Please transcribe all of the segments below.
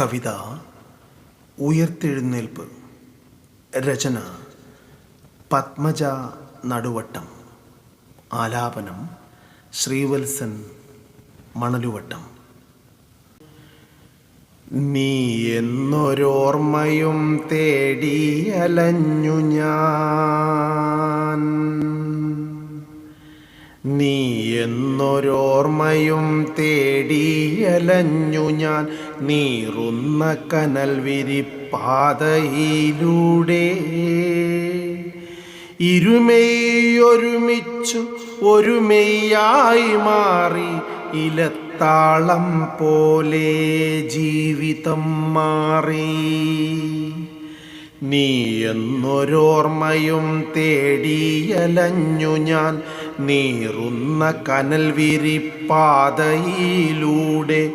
കവിത ഉയർത്തെഴുന്നേൽപ്പ് രചന പത്മജ നടുവട്ടം ആലാപനം ശ്രീവത്സൻ മണലുവട്ടം. നീ എന്നൊരോർമ്മയും തേടി അലഞ്ഞു ഞാൻ. നീ എന്നൊരോർമ്മയും തേടിയലഞ്ഞു ഞാൻ. നീറുന്ന കനൽ വിരിപ്പാതയിലൂടെ ഇരുമയൊരുമിച്ചു ഒരുമയായി മാറി. ഇലത്താളം പോലെ ജീവിതം മാറി. നീ എന്നൊരോർമ്മയും തേടിയലഞ്ഞു ഞാൻ. നീറുന്ന കനൽ വിരിപ്പാതയിലൂടെ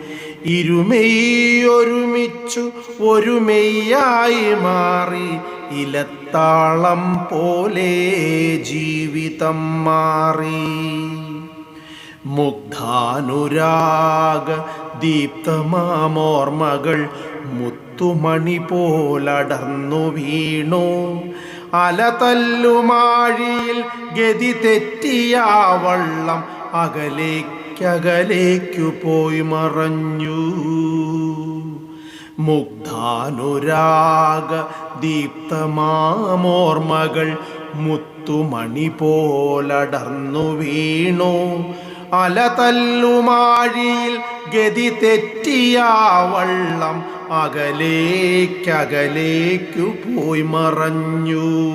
ഇരുമെയ്യൊരുമിച്ചു ഒരുമെയ്യായി മാറി. ഇലത്താളം പോലെ ജീവിതം മാറി. മുഗ്ധാനുരാഗ ദീപ്തമാമോർമ്മകൾ മുത്തുമണി പോലടർന്നു വീണു. അലതല്ലുമാഴിയിൽ ഗതി തെറ്റിയ വള്ളം അകലേക്കകലേക്കു പോയി മറഞ്ഞു. മുഗ്ധാനുരാഗ ദീപ്തമാമോർമകൾ മുത്തുമണി പോലടർന്നു വീണു. അലതല്ലുമാഴിയിൽ ഗതി തെറ്റിയ വള്ളം അകലേക്കകലേക്കു പോയി മറഞ്ഞു.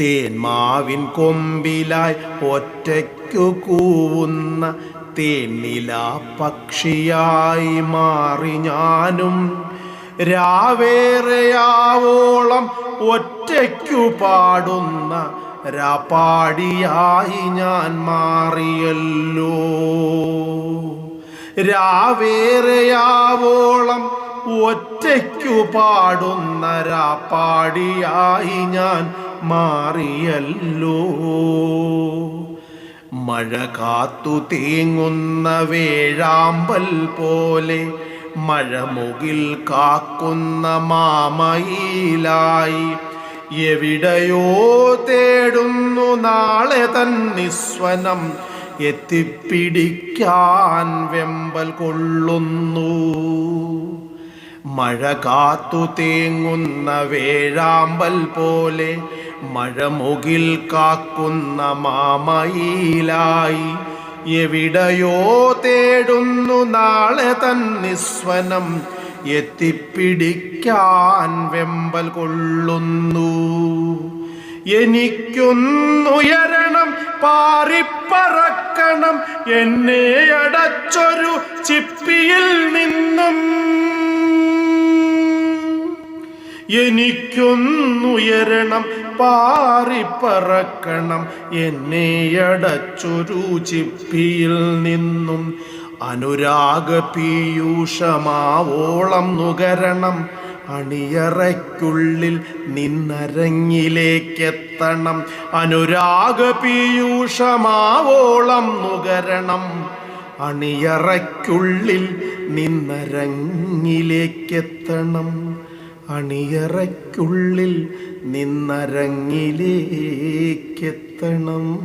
തേന്മാവിൻ കൊമ്പിലായി ഒറ്റയ്ക്കു കൂവുന്ന തേന്നില പക്ഷിയായി മാറി ഞാനും. രാവേറെയാവോളം ഒറ്റയ്ക്കു പാടുന്ന രാപ്പാടിയായി ഞാൻ മാറിയല്ലോ. രാവേറെയാവോളം ഒറ്റയ്ക്കു പാടുന്ന രാപ്പാടിയായി ഞാൻ മാറിയല്ലോ. മഴ കാത്തു തേങ്ങുന്ന വേഴാമ്പൽ പോലെ മഴമുകിൽ കാക്കുന്ന മാമയിലായി എവിടെയോ തേടുന്നു നാളെ തന്നിസ്വനം നിസ്വനം എത്തിപ്പിടിക്കാൻ വെമ്പൽ കൊള്ളുന്നു. മഴ കാത്തു തേങ്ങുന്ന വേഴാമ്പൽ പോലെ മഴ മുകിൽ കാക്കുന്ന മാമയിലായി എവിടെയോ തേടുന്നു നാളെ തൻ നിസ്വനം. എത്തിപ്പിടിക്കാൻ വെമ്പൽ കൊള്ളുന്നു. എനിക്കൊന്നുയരണം പാറിപ്പറക്കണം. എന്നെ അടച്ചൊരു ചിപ്പിയിൽ നിന്നും. എനിക്കൊന്നുയരണം. പാറിപ്പറക്കണം. എന്നെ അടച്ചൊരു ചിപ്പിയിൽ നിന്നും. അനുരാഗ പീയൂഷമാവോളം നുകരണം. അണിയറയ്ക്കുള്ളിൽ നിന്നരങ്ങിലേക്കെത്തണം. അനുരാഗ പീയൂഷമാവോളം നുകരണം. അണിയറയ്ക്കുള്ളിൽ നിന്നരങ്ങിലേക്കെത്തണം. അണിയറയ്ക്കുള്ളിൽ നിന്നരങ്ങിലേക്കെത്തണം.